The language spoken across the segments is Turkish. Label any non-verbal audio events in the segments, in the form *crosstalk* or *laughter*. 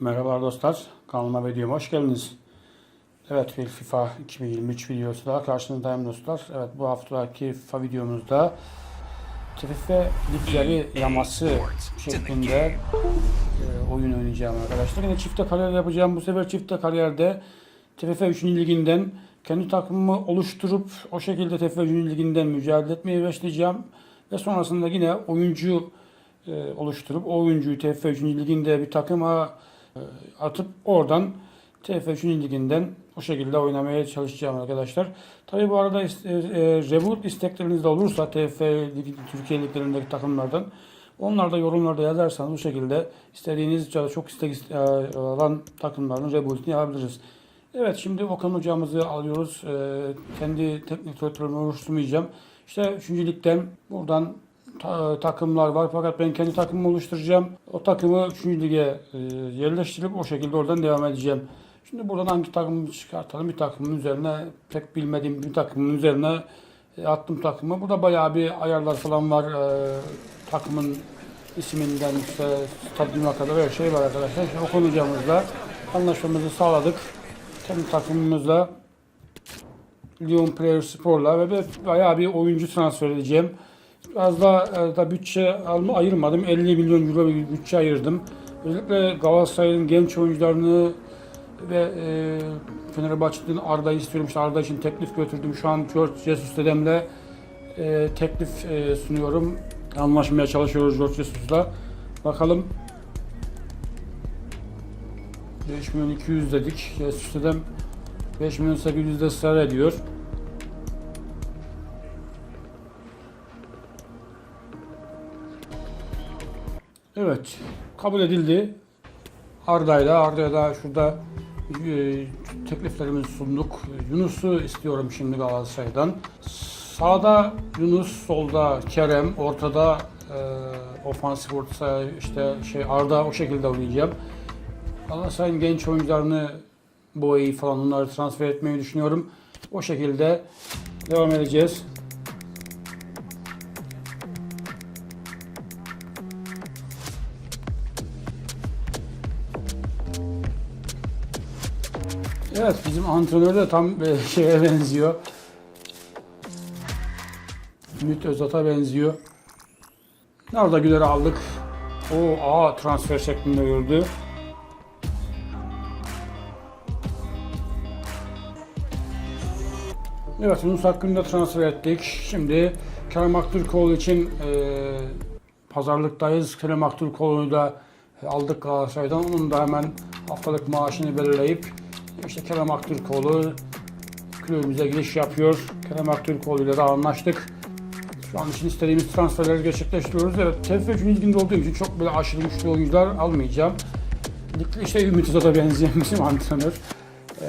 Merhaba dostlar, kanalıma videoma hoş geldiniz. Evet bir FIFA 2023 videosu daha karşınızdayım dostlar. Evet bu haftaki FIFA videomuzda TFF ligleri yaması şeklinde e, oyun oynayacağım arkadaşlar. Yine çifte kariyer yapacağım. Bu sefer çifte kariyerde TFF 3. liginden kendi takımımı oluşturup o şekilde TFF 3. liginden mücadele etmeye başlayacağım. Ve sonrasında yine oyuncu e, oluşturup o oyuncuyu TFF 3. liginde bir takıma atıp oradan TFF 3. liginden o şekilde oynamaya çalışacağım arkadaşlar. Tabi bu arada e, e, Revolut istekleriniz de olursa TFF ligi, Türkiye liglerindeki takımlardan onlar da yorumlarda yazarsanız bu şekilde istediğiniz çok istek iste- e, takımların Revolut'unu yapabiliriz. Evet şimdi Okan hocamızı alıyoruz. E, kendi teknik direktörümü oluşturmayacağım. İşte 3. ligden buradan ta- takımlar var fakat ben kendi takımımı oluşturacağım. O takımı 3. lige e, yerleştirip o şekilde oradan devam edeceğim. Şimdi buradan hangi takımı çıkartalım? Bir takımın üzerine pek bilmediğim bir takımın üzerine e, attım takımı. Burada bayağı bir ayarlar falan var. E, takımın isminden işte stadyuma kadar her şey var arkadaşlar. Şimdi Okan hocamızla anlaşmamızı sağladık. Kendi takımımızla Lyon Player Spor'la ve bayağı bir oyuncu transfer edeceğim. Biraz da, e, da bütçe alma ayırmadım. 50 milyon euro bir bütçe ayırdım. Özellikle Galatasaray'ın genç oyuncularını ve e, Fenerbahçe'nin Arda'yı istiyorum. İşte Arda için teklif götürdüm. Şu an George Jesus dedemle e, teklif e, sunuyorum. Anlaşmaya çalışıyoruz George Jesus'la. Bakalım 5 milyon 200 dedik. Jesus dedem 5 milyon 800 de ısrar ediyor. Evet, kabul edildi. Arda'yla, Arda'ya da şurada e, tekliflerimizi sunduk. Yunus'u istiyorum şimdi Galatasaray'dan. Sağda Yunus, solda Kerem, ortada e, ofansif orta işte şey Arda o şekilde oynayacağım. Galatasaray'ın genç oyuncularını Boya'yı falan onları transfer etmeyi düşünüyorum. O şekilde devam edeceğiz. Evet bizim antrenör de tam şeye benziyor. Ümit Özat'a benziyor. Nerede Güler'i aldık. O A transfer şeklinde gördü. Evet Yunus hakkında transfer ettik. Şimdi Kerem Aktürkoğlu için e, pazarlıktayız. Kerem Aktürkoğlu'nu da aldık Galatasaray'dan. Onun da hemen haftalık maaşını belirleyip işte Kerem Aktürkoğlu kulübümüze giriş yapıyor. Kerem Aktürkoğlu ile de anlaştık. Şu an için istediğimiz transferleri gerçekleştiriyoruz. Evet, TFF 3. liginde olduğum için çok böyle aşırı güçlü oyuncular almayacağım. İşte Ümit Özat'a benzeyen bizim antrenör. Ee,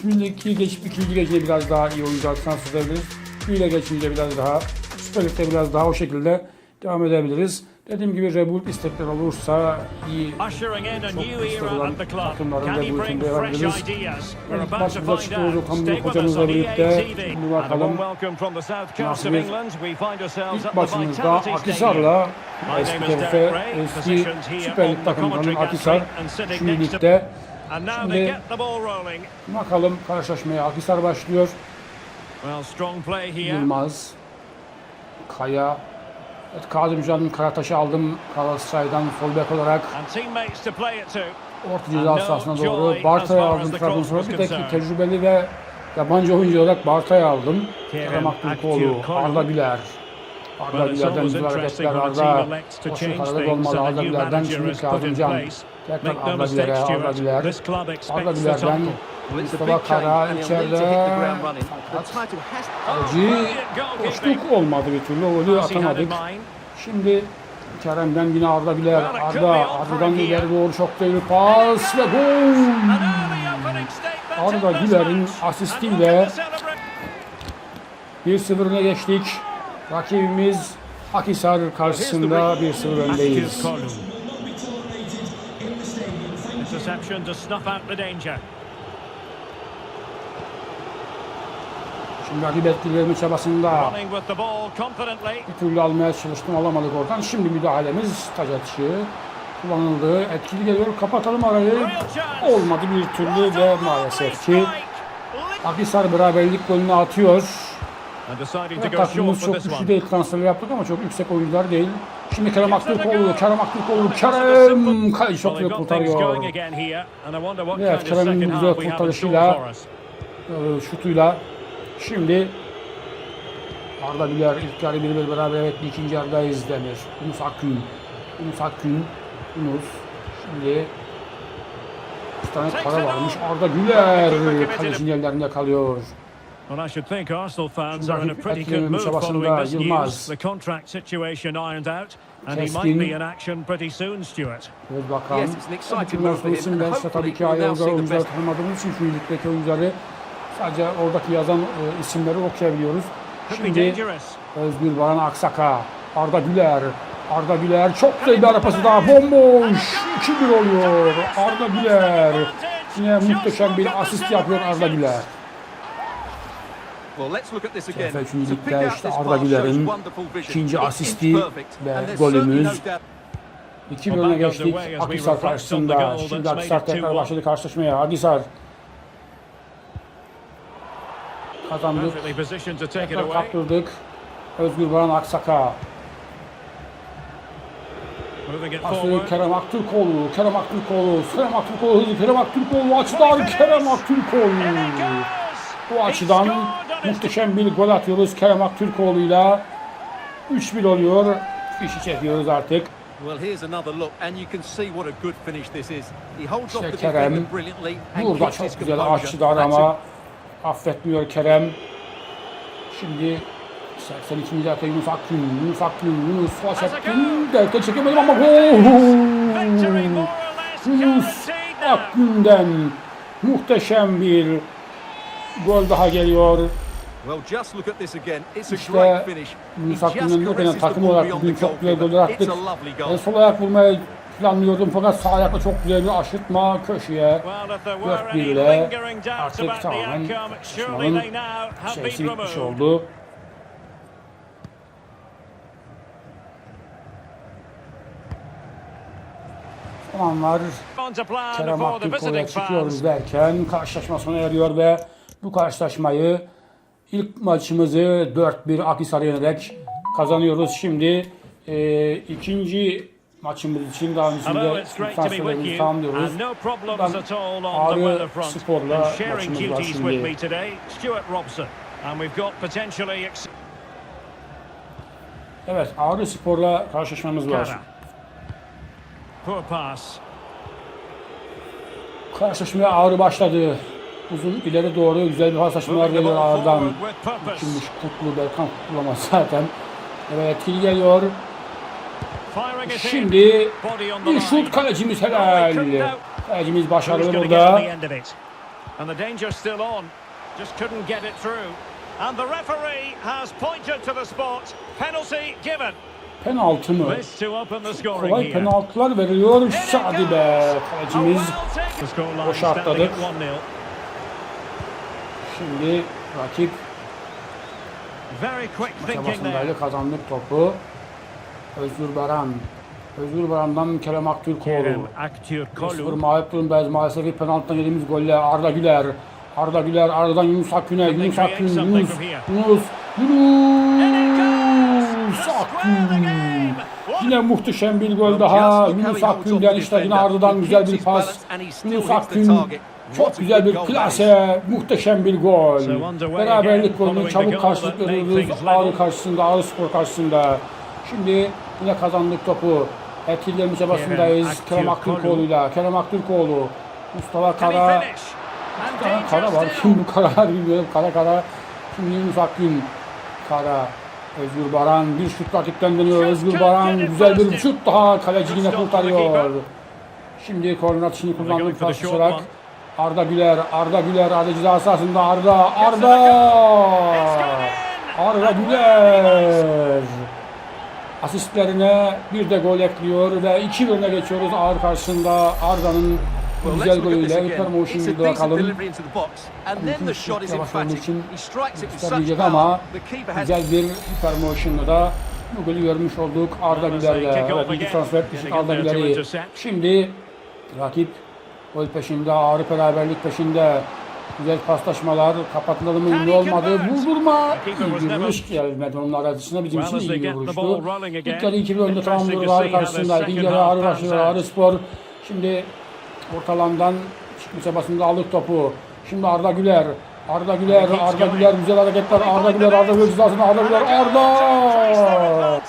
Şimdi iki geçip ikinci geçince biraz daha iyi oyuncular transfer edebiliriz. Üyle geçince biraz daha, Süper biraz daha o şekilde devam edebiliriz. Dediğim gibi rebuild istekler olursa iyi Çok istek olan takımların rebuild'ini? We're Evet, about maç to bize find çıkıyoruz us hocamızla birlikte. Şimdi warm bakalım. Nasıl bir- İlk maçımızda Akisar'la eski Ray, eski Süper Lig takımlarının Akisar. to- ligde. Şimdi-. Bakalım karşılaşmaya Akisar başlıyor. Yılmaz, Kaya, evet, Kazımcan'ın Karataş'ı aldım Galatasaray'dan bek olarak. Orta ceza sahasına doğru Barta'yı aldım Trabzonspor. Bir concerned. tecrübeli ve yabancı oyuncu olarak Barta'yı aldım. Kerem Aktürkoğlu. Arda Güler. Arda Güler'den güzel hareketler Arda. şıkarada things olmalı Arda Güler'den şimdi place. Tekrar Make no Arda Güler'e, Arda Stuart, Güler. this club Arda Güler'den title. Well, it's a Mustafa Kara and he'll need to hit the içeride. ground running. The title has Kaleci boşluk olmadı bir türlü. O golü atamadık. Şimdi Kerem'den yine Arda Güler. Arda, Arda'dan ileri doğru çok değerli pas ve gol. Arda Güler'in asistiyle And look at the celebration. 1-0 öne geçtik. Rakibimiz Akisar karşısında 1-0 öndeyiz. Interception to snuff out the danger. Şimdi rakip etkilerimi çabasında bir türlü almaya çalıştım alamadık oradan. Şimdi müdahalemiz taç atışı. kullanıldı. Etkili geliyor. Kapatalım arayı. Olmadı bir türlü ve maalesef ki. Akhisar beraberlik golünü atıyor. Evet, takımımız çok güçlü değil transfer yaptık ama çok yüksek oyuncular değil. Şimdi Kerem Aktürkoğlu, Kerem Aktürkoğlu, Kerem got things kurtarıyor. Evet, Kerem'in güzel kurtarışıyla-. Ee, şutuyla. Şimdi Arda Güler ilk yarı bir bir beraber evet ikinci yarıdayız denir. Yunus Akgün. Yunus Akgün. Yunus. Şimdi bir tane para varmış. Arda Güler kalecinin ellerinde kalıyor. Well, I should think Arsenal fans are in a pretty good mood following this Yılmaz. news. The contract situation ironed out, and he might be in action pretty soon, Stuart. Göz bakalım. Yes, it's an exciting move for him, ise tabii hopefully ki we'll ayrı now see the oyuncuları best- tanımadığımız için şu ligdeki oyuncuları sadece oradaki yazan e, isimleri okuyabiliyoruz. Şimdi. Özgür Baran Aksaka, Arda Güler, Arda Güler çok güzel bir arapası daha bomboş 2-1 oluyor. Arda Güler yine muhteşem bir asist yapıyor Arda Güler. Well, let's look at this again. TFF üçüncü ligde işte Arda Güler'in shows wonderful vision. ikinci asisti perfect, ve and there's certainly golümüz. no doubt 2 1 öne geçtik. Akhisar karşısında. Şimdi Akhisar tekrar başladı karşılaşmaya. Akhisar kazandık. Perfectly positioned to take it Tekrar away. kaptırdık. Özgür Baran Aksaka. Pası forward. Kerem Aktürkoğlu, Kerem Aktürkoğlu, Kerem Aktürkoğlu Kerem Aktürkoğlu açıdan Kerem Aktürkoğlu. Bu açıdan muhteşem bir gol atıyoruz Kerem Aktürkoğlu'yla. 3-1 oluyor. Fişi çekiyoruz artık. Well, here's another look, and you can see what a good finish this is. He holds İşte off the Kerem defender brilliantly and Burada keeps his çok güzel composure. açıdan That's ama affetmiyor Kerem. Şimdi 82. dakika Yunus Akgün, Yunus Akgün, Yunus çektim. Derken çekemedim ama gol! Yunus. Akgün'den muhteşem bir gol daha geliyor. Well, just look at this again. It's a İşte great finish. He Yunus just Akgün'ün the takım olarak bugün çok güzel goller It's attık. a lovely Ben goal. sol ayak vurmayı planlıyordum fakat sağ ayakla çok güzel bir aşırtma köşeye. Well, if there Dört were any birle lingering doubts artık tamamen have şeysi bitmiş oldu. Son anlar Kerem Aktürkoğlu'ya çıkıyoruz derken karşılaşma sona eriyor ve bu karşılaşmayı ilk maçımızı 4-1 Akhisar'a yenerek kazanıyoruz. Şimdi e, ikinci maçımız için daha öncesinde transferlerimizi you. tamamlıyoruz. Ağrı. Spor'la maçımız var şimdi. Evet Ağrı Spor'la karşılaşmamız var. Karşılaşmaya Ağrı başladı. Uzun ileri doğru güzel bir Moving the geliyor purpose. Şimdi Kutlu Berkan Kutlulamaz zaten. Evet etkili geliyor. Şimdi bir şut kalecimiz No, he helal. Kalecimiz başarılı burada. And the danger's still on. Just couldn't get it through. And the referee has pointed to the spot. Penalty given. Penaltı mı? Kolay penaltılar veriliyor. Hadi be kalecimiz. Boşa atladık. At 1-0. Şimdi rakip çabasındaydı kazandık topu. Özgür Baran. Özgür Baran'dan Kerem Aktürkoğlu. 1-0 mağlup durumdayız. Maalesef bir penaltıdan yediğimiz golle Arda Güler. Arda Güler, Arda'dan Yunus Akgün'e. Yunus Akgün, Yunus? Yunus, Yunus Akgün. Yine muhteşem bir gol daha. Yunus Akgün'den işte yine. Arda'dan güzel bir pas. Yunus Akgün. Çok güzel bir plase, muhteşem bir gol. Beraberlik golünü çabuk goal karşılık that made veriyoruz. things Ağrı karşısında, Ağrı Spor karşısında. Şimdi yine kazandık topu. Etkililerinin çabasındayız. Kerem Kerem Aktürkoğlu. Aktürkoğlu'yla. Kerem Aktürkoğlu. Mustafa Kara. And Kara, var. bu kara *laughs* bilmiyorum. Kara kara. Şimdi Yunus Akgün. Kara. Özgür Baran bir şut rakipten dönüyor. Özgür Baran güzel bir şut daha kaleci yine kurtarıyor. Şimdi korner atışını kullandı for the pas one. Arda Güler, Arda Güler, Arda ceza sahasında Arda, Arda! Arda Güler! Asistlerine bir de gol ekliyor ve iki öne geçiyoruz Ağrı karşısında Arda'nın Well, güzel golüyle Motion'da decent bakalım. is yavaş emphatic. için power. ama güzel bir Hyper Motion'la da Bu golü görmüş olduk Arda Güler'le. Evet, transfer etmiştik Arda Güler'i. Şimdi rakip gol peşinde, ağrı beraberlik peşinde. Güzel paslaşmalar, kapatmalı mı ünlü olmadı. Vurdurma. İyi bir vuruş gelmedi onun arasına bizim için iyi bir vuruştu. İlk yarı 2 bir önde tamamlıyor Ağrı karşısında. İkinci yarı Ağrı başlıyor. Ağrı Spor. Şimdi ortalandan çıkma çabasında aldık topu. Şimdi Arda Güler. Arda Güler, Arda Güler güzel hareketler. Arda Güler, Arda Güler cezasında Arda Güler, Arda!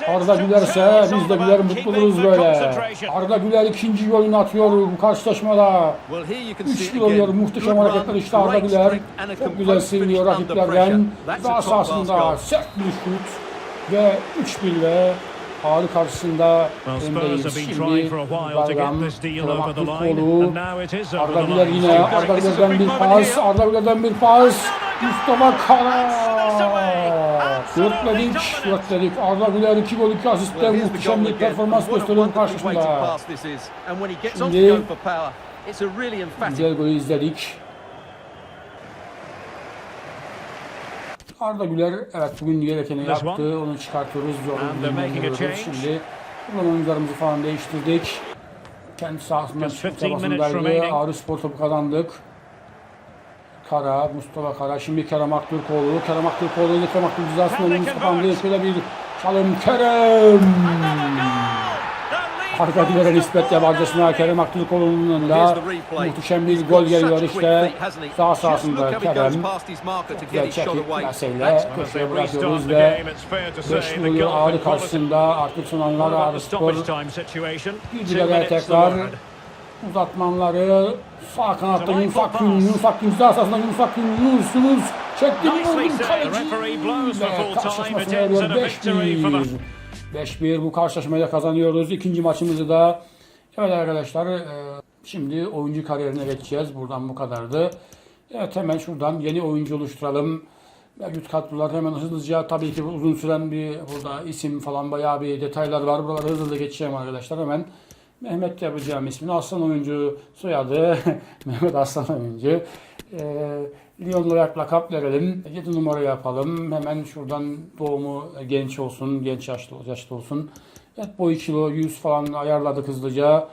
Arda Gülerse biz de Güler mutlu oluruz böyle. Arda Güler ikinci golünü atıyor bu karşılaşmada. Well, here you can 3 see gol it oluyor. Muhteşem hareketler işte Arda Güler. Çok güzel under rakiplerden. Daha sahasında sert bir şut ve 3-1 ve Ağrı karşısında öndeyiz. Şimdi it is over Arda Güler yine, Arda Güler'den bir pas, Arda Güler'den bir pas, Mustafa Kara. Dörtledik, dörtledik. Arda Güler 2 gol 2 asistle Well, here's the muhteşem bir performans gösteriyor karşısında. pass this is. And when he gets on Şimdi- to go for power, it's a really emphatic Güzel golü izledik. Arda Güler evet bugün gerekeni This yaptı. Onu çıkartıyoruz. Change. şimdi. Buradan oyuncularımızı falan değiştirdik. Kendi sahasından Just çıkma 15 minutes çabasındaydı. remaining. Ağrı Spor topu kazandık. Kara, Mustafa Kara. Şimdi Kerem Aktürkoğlu. Kerem Aktürkoğlu ile Kerem Aktürkoğlu cezasında Can they Mustafa? Hamdi'ye şöyle bir çalım. Kerem! Arda Güler'e nispet yabancısına Kerem Aktürkoğlu'nun replay. muhteşem bir gol geliyor işte. Sağ sahasında Kerem. shot çekip as köşeye bırakıyoruz ve game, it's fair to say 5 the buluyor gulf Ağrı karşısında artık son anlar Ağrı Spor the tekrar uzatmanları sağ kanatta Delightful Yunus pass. Yunus ceza sahasında Yunus Akgün, Yunus, Yunus çekti Nicely vurdu set. kaleci ve full time. karşılaşma It sona ends eriyor in a victory for 5-1. Them. 5-1 bu karşılaşmayı da kazanıyoruz. İkinci maçımızı da evet arkadaşlar e, şimdi oyuncu kariyerine geçeceğiz. Buradan bu kadardı. Evet hemen şuradan yeni oyuncu oluşturalım. Mevcut kadrolar hemen hızlıca tabii ki uzun süren bir burada isim falan bayağı bir detaylar var. Buraları hızlı geçeceğim arkadaşlar hemen. Mehmet yapacağım ismini. Aslan oyuncu soyadı. *laughs* Mehmet Aslan oyuncu. Ee, Lyon Loyak lakap verelim. 7 numara yapalım. Hemen şuradan doğumu genç olsun. Genç yaşlı, yaşlı olsun. Evet boy kilo 100 falan ayarladık hızlıca.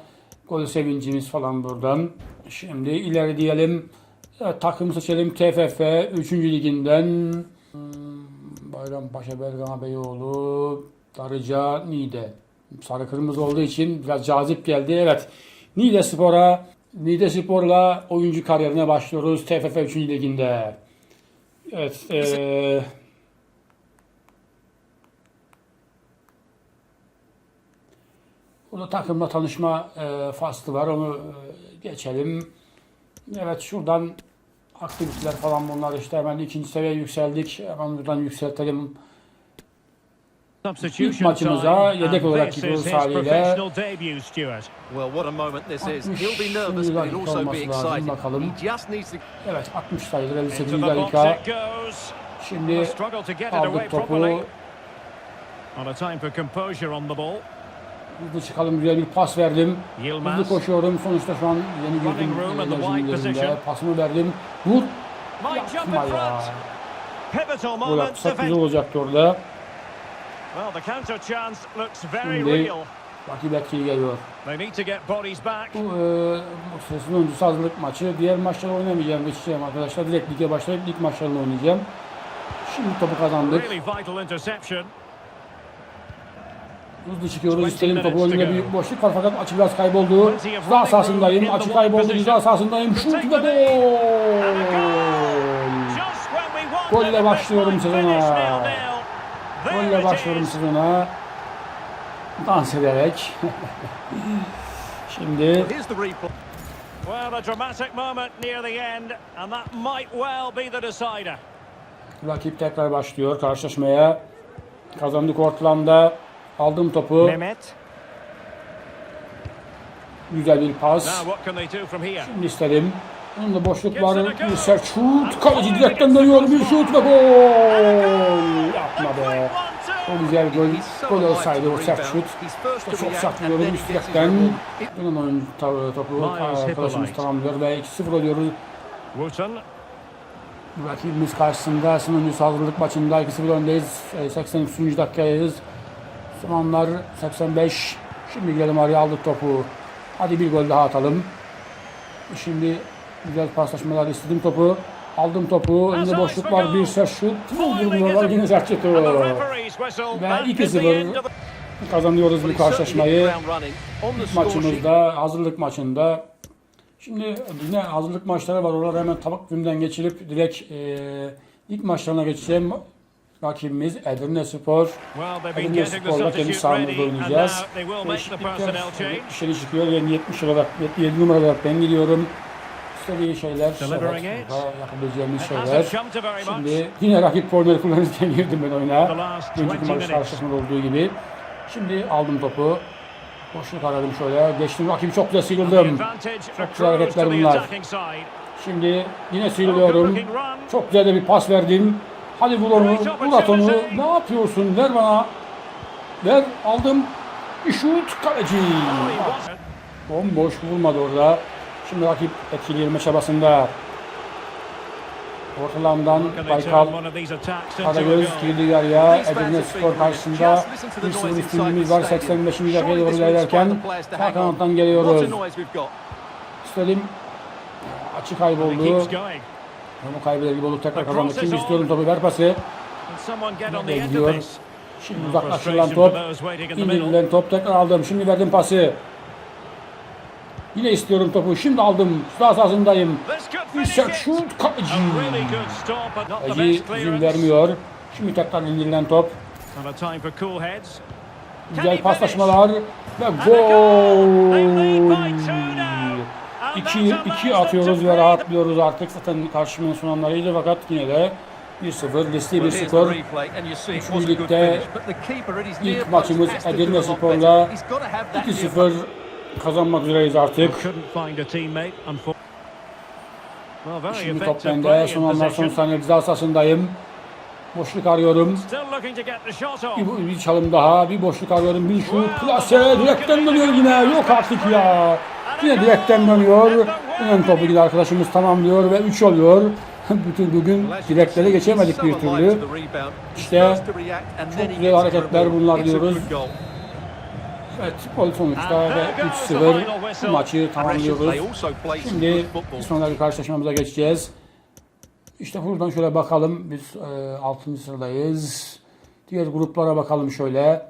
Gol sevincimiz falan buradan. Şimdi ileri diyelim. Evet, takım seçelim. TFF 3. liginden hmm, Bayrampaşa Bergama Beyoğlu Darıca Niğde. Sarı kırmızı olduğu için biraz cazip geldi. Evet. Niğde Spor'a Niğde Spor'la oyuncu kariyerine başlıyoruz. TFF 3. liginde. Evet. eee Burada takımla tanışma e, faslı var. Onu e, geçelim. Evet şuradan aktiviteler falan bunlar işte hemen ikinci seviyeye yükseldik. Hemen buradan yükseltelim. Substitution İlk maçımıza time, yedek olarak gidiyoruz haliyle. professional debut, Stuart. Well, what a moment this is. 60 He'll be nervous, but he'll dakika also be olması lazım, excited. bakalım. He just needs to Evet 60 sayıdır Into 58. the box dakika. it goes. A Şimdi struggle to get it away aldık topu. On a time for composure on the ball. Hızlı çıkalım güzel bir pas verdim. Hızlı koşuyorum. Sonuçta şu an yeni girdim. Running room in the wide enerjim position. yerinde. Pasımı verdim. Vur. Might jump in Yapma ya. moment. atsak güzel olacaktı orada. Well, the counter chance looks very real. Rakip etkili geliyor. They need to get bodies back. Bu e, öncesi hazırlık maçı. Diğer maçları oynamayacağım, geçeceğim arkadaşlar. Direkt lige başlayıp lig maçlarını oynayacağım. Şimdi topu kazandık. Really vital interception. Hızlı çıkıyoruz. 20 İstedim topu go. bir boşluk var fakat açı biraz kayboldu. Ceza sahasındayım. Açı kayboldu. Ceza sahasındayım. Şut ve gol. Golle başlıyorum sezona. Golle başlıyorum sezona. Dans ederek. *laughs* Şimdi. Well, a dramatic moment near the end, and that might well be the decider. rakip tekrar başlıyor karşılaşmaya. Kazandık ortalanda. Aldım topu. Mehmet. Güzel bir pas. Şimdi istedim. Onun da boşluk var. Bir sert şut. Kaleci direkten dönüyor. Bir şut ve gol. Yapma be. O güzel gol. Gol olsaydı o sert şut. To Çok and saklıyorum then üst direkten. reward. It- Bunun oyun ta- topu arkadaşımız tamamlıyor ve 2-0 oluyoruz. Rakibimiz karşısında sınırlı hazırlık maçında 2-0 öndeyiz. E, 83. dakikadayız. Zamanlar 85. Şimdi gidelim araya aldık topu. Hadi bir gol daha atalım. Şimdi güzel paslaşmalar istedim topu. Aldım topu. Önünde boşluk var. Bir sert şut. Vurduruyorlar. Yine whistle. Ve That is the 2-0 end of the... kazanıyoruz bu karşılaşmayı. maçımızda, hazırlık maçında. Şimdi yine hazırlık maçları var. Oraları hemen tabak filmden geçirip direkt e, ilk maçlarına geçeceğim. Rakibimiz Edirne Spor. Edirne Spor'la kendi sahamızda oynayacağız. Değişiklikler dışarı çıkıyor. Yani 70 olarak, 7 numara olarak ben gidiyorum. İstediği şeyler, evet, yapabileceğimiz şeyler. Şimdi yine rakip korner kullanırken girdim ben oyuna. Önceki 20 maç karşısında olduğu gibi. Şimdi aldım topu. Boşluk aradım şöyle. Geçtim rakibi çok güzel sıyrıldım. advantage güzel hareketler bunlar. Şimdi yine sıyrılıyorum. Çok güzel de bir pas verdim. Hadi vur onu, vur at onu. Ne yapıyorsun? Ver bana. Ver, aldım. Bir şut, kaleci. Oh, Bomboş vurmadı orada. Şimdi rakip etkili girme çabasında. They Baykal, Karagöz girdi yarıya. Edirne been karşısında Just listen to the 1-0 noise üstünlüğümüz var. the stadium. 85. dakikaya doğru ilerlerken sağ kanattan geliyoruz. İstedim. Açı kayboldu. Onu kaybeder gibi olup tekrar kazandı. on. istiyorum topu ver pası. Nereye gidiyor? Şimdi uzaklaştırılan top. İndirilen top tekrar aldım. Şimdi verdim pası. Yine istiyorum topu. Şimdi aldım. Sağ sahasındayım. İt. şut. The Kaleci izin vermiyor. Şimdi tekrar indirilen top. Güzel paslaşmalar. Ve gol. by two now. And 2 that 2 allows them atıyoruz ve rahatlıyoruz artık. Zaten karşımın son anlarıydı fakat yine de 1-0 riskli bir skor. Üçüncü ligde ilk maçımız Edirne Spor'la better. He's got to have that near 2-0 kazanmak üzereyiz artık. Şimdi top bende. Son anlar son saniye ceza sahasındayım. Boşluk arıyorum. Bir, bir çalım daha. Bir boşluk arıyorum. Bir şut. Klase. Direkten dönüyor yine. Yok artık ya. Yine direkten dönüyor. Yine topu yine arkadaşımız tamamlıyor ve 3 oluyor. *laughs* Bütün bugün direkleri geçemedik bir türlü. İşte çok güzel hareketler bunlar diyoruz. Evet gol sonuçta ve 3-0 bu maçı tamamlıyoruz. Şimdi bir sonraki karşılaşmamıza geçeceğiz. İşte buradan şöyle bakalım. Biz e, 6. sıradayız. Diğer gruplara bakalım şöyle.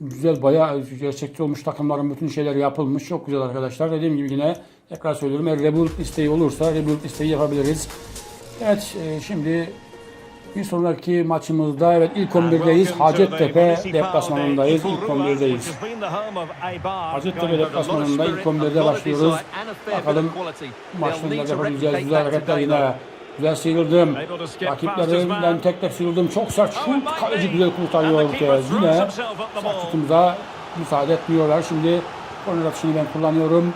Güzel bayağı gerçekçi olmuş takımların bütün şeyleri yapılmış. Çok güzel arkadaşlar. Dediğim gibi yine tekrar söylüyorum. Eğer rebuild isteği olursa rebuild isteği yapabiliriz. Evet e, şimdi bir sonraki maçımızda evet ilk 11'deyiz. Hacettepe deplasmanındayız. İlk 11'deyiz. Hacettepe deplasmanında ilk 11'de başlıyoruz. Bakalım maçlarında yapabileceğiz güzel hareketler yine. Güzel sıyrıldım. Rakiplerimden tek tek sıyrıldım. Çok sert şut. Kaleci güzel kurtarıyor. Yine sert şutumuza müsaade etmiyorlar. Şimdi korner atışını ben kullanıyorum.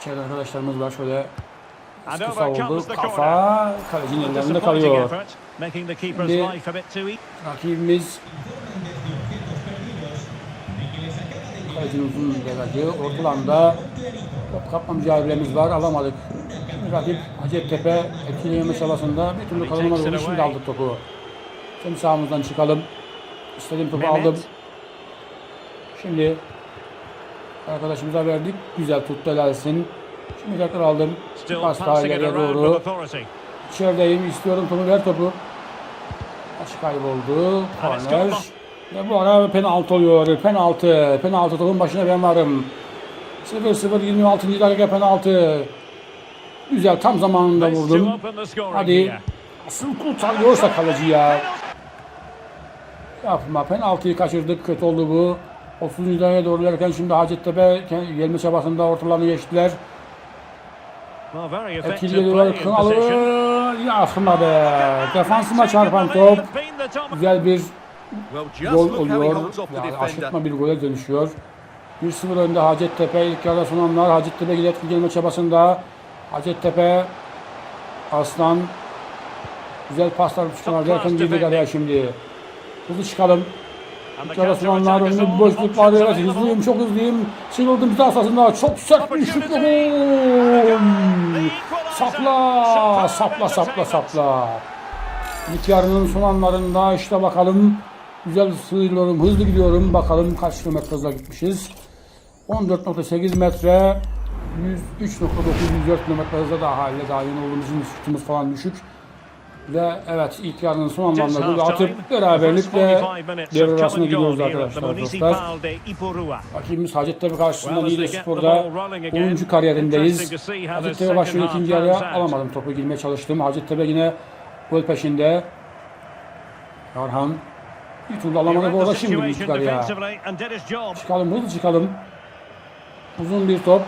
İçeride arkadaşlarımız var. Şöyle Over oldu. Kafa kalecinin ellerinde kalıyor. Şimdi- easy. Rakibimiz kalecinin uzun deveci. Ortalanda top kapma mücadelemiz var. Alamadık. Rakip Hacettepe etkileme çabasında bir türlü kazanamadı. Onu Şimdi aldık topu. Şimdi sağımızdan çıkalım. İstediğim topu Mehmet. aldım. Şimdi arkadaşımıza verdik. Güzel tuttu helalsin. Şimdi tekrar aldım. Pas daha ileriye doğru. İçerideyim, istiyorum topu, ver topu. Maç kayboldu, korner. Ve bu ara penaltı oluyor, penaltı. Penaltı topun başına ben varım. 0-0, 26. dakika penaltı. Güzel, tam zamanında vurdum. Hadi. Asıl kurtarıyorsa kaleci ya. Yapma, penaltıyı kaçırdık, kötü oldu bu. 30. dakikaya doğru ilerken şimdi Hacettepe gelme çabasında ortalarını geçtiler. Etkili geliyorlar, possession. Yapma be. Defansıma çarpan top. Güzel bir gol oluyor. Yani aşırtma bir gole dönüşüyor. 1-0 önde Hacettepe. İlk yarıda son anlar. Hacettepe ile etkili gelme çabasında. Hacettepe Aslan Güzel paslar çıkar derken girdik araya şimdi. Hızlı çıkalım. And the İlk yarıda son anlar. counter-attack is Önümde on. bir boşluk var. Evet, hızlıyım, çok hızlıyım. Sıyrıldım ceza sahasında. Çok sert bir şut. Sapla, sapla, sapla, sapla. İlk yarının son anlarında işte bakalım Güzel sığırıyorum, hızlı gidiyorum. Bakalım kaç kilometre hızla gitmişiz. 14.8 metre 103.904 kilometre hızla daha haliyle daha yeni olduğumuz için sütümüz falan düşük. Ve evet ilk yarının son anlamda half atıp beraberlikle 45 minutes devre arasına gidiyoruz arkadaşlar dostlar. Rakibimiz Hacettepe karşısında Niğde Spor'da oyuncu kariyerindeyiz. Hacettepe başlıyor ikinci yarıya alamadım topu girmeye çalıştım. Hacettepe yine gol peşinde. Orhan bir He alamadı bu arada şimdi çıkar ya. Çıkalım hızlı çıkalım. Uzun bir top.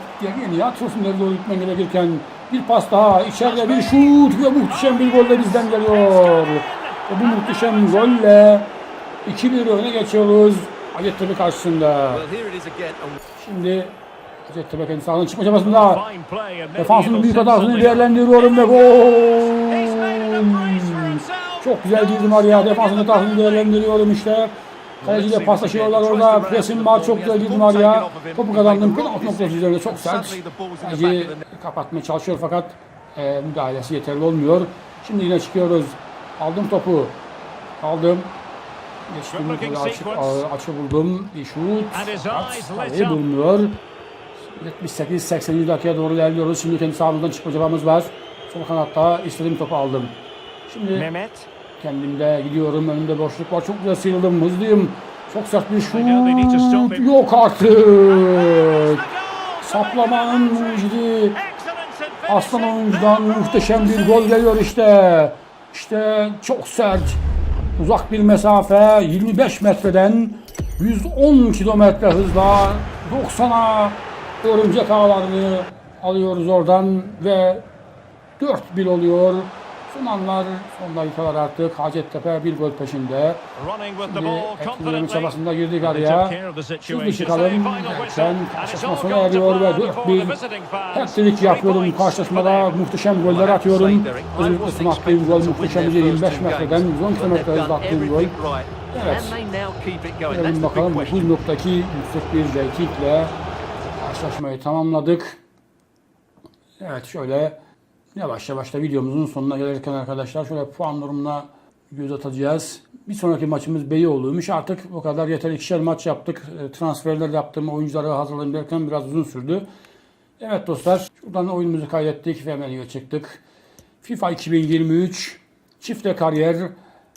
Niye atıyorsun nereye doğru gitmen gerekirken. Bir pas daha. içeride bir şut ve muhteşem bir gol de bizden geliyor. Ve bu muhteşem golle 2-1 öne geçiyoruz. Hacettepe karşısında. Şimdi Hacettepe kendi sahanın çıkma çabasında. Fine play and maybe Defansın he'll büyük hatasını değerlendiriyorum ve gol. Çok güzel girdim araya. Defansın hatasını değerlendiriyorum işte. Kaleciyle paslaşıyorlar orada. Presim var. Çok güzel girdim araya. Topu kazandım. Penaltı noktası üzerinde çok sert. Kaleci kapatmaya çalışıyor fakat e, müdahalesi yeterli olmuyor. Şimdi yine çıkıyoruz. Aldım topu. Aldım. Geçtim. Sequence. açı buldum. Bir şut. Kaleyi bulmuyor. 78-80. dakikaya doğru ilerliyoruz. Şimdi kendi sahamızdan çıkma cevabımız var. Sol kanatta istediğim topu aldım. Şimdi Mehmet. Kendimde gidiyorum. Önümde boşluk var. Çok güzel sıyrıldım. Hızlıyım. Çok sert bir şut. Yok artık. Saplamanın mucidi. Aslan oyuncudan muhteşem bir gol geliyor işte. İşte çok sert. Uzak bir mesafe 25 metreden 110 kilometre hızla 90'a örümcek ağlarını alıyoruz oradan ve 4-1 oluyor. Son anlar, son dakikalar artık Hacettepe bir gol peşinde. Şimdi confidently. çabasında girdik araya. situation. çıkalım. İt's karşılaşma sona eriyor ve plan before the 4-1 visiting fans. Hat-trick Three yapıyorum karşılaşmada. Muhteşem goller atıyorum. Özellikle attığım gol muhteşem bir 25 metreden 110 kilometre hızla attığım gol. Evet. Görelim bakalım 9.2 yüksek bir reytingle karşılaşmayı tamamladık. Evet şöyle yavaş yavaş da videomuzun sonuna gelirken arkadaşlar şöyle puan durumuna göz atacağız. Bir sonraki maçımız Beyoğlu'ymuş. Artık bu kadar yeter. İkişer maç yaptık. E, Transferler yaptım. Oyuncuları hazırlayayım derken biraz uzun sürdü. Evet dostlar şuradan oyunumuzu kaydettik ve menüye çıktık. FIFA 2023 çifte kariyer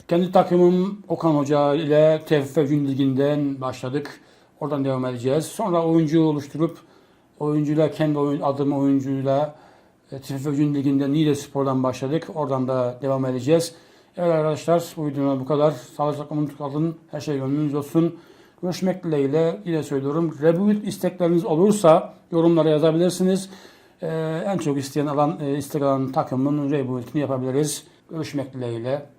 kendi takımım Okan Hoca ile TFF Gün Ligi'nden başladık. Oradan devam edeceğiz. Sonra oyuncu oluşturup oyuncuyla kendi oyun, adım oyuncuyla e, TFF Gün Ligi'nden Niğde Spor'dan başladık. Oradan da devam edeceğiz. Evet arkadaşlar bu videoda bu kadar. Sağlıcakla mutlu kalın. Her şey gönlünüz olsun. Görüşmek dileğiyle yine söylüyorum. Rebuild istekleriniz olursa yorumlara yazabilirsiniz. Ee, en çok isteyen alan, e, istek alan takımın rebuild'ini yapabiliriz. Görüşmek dileğiyle.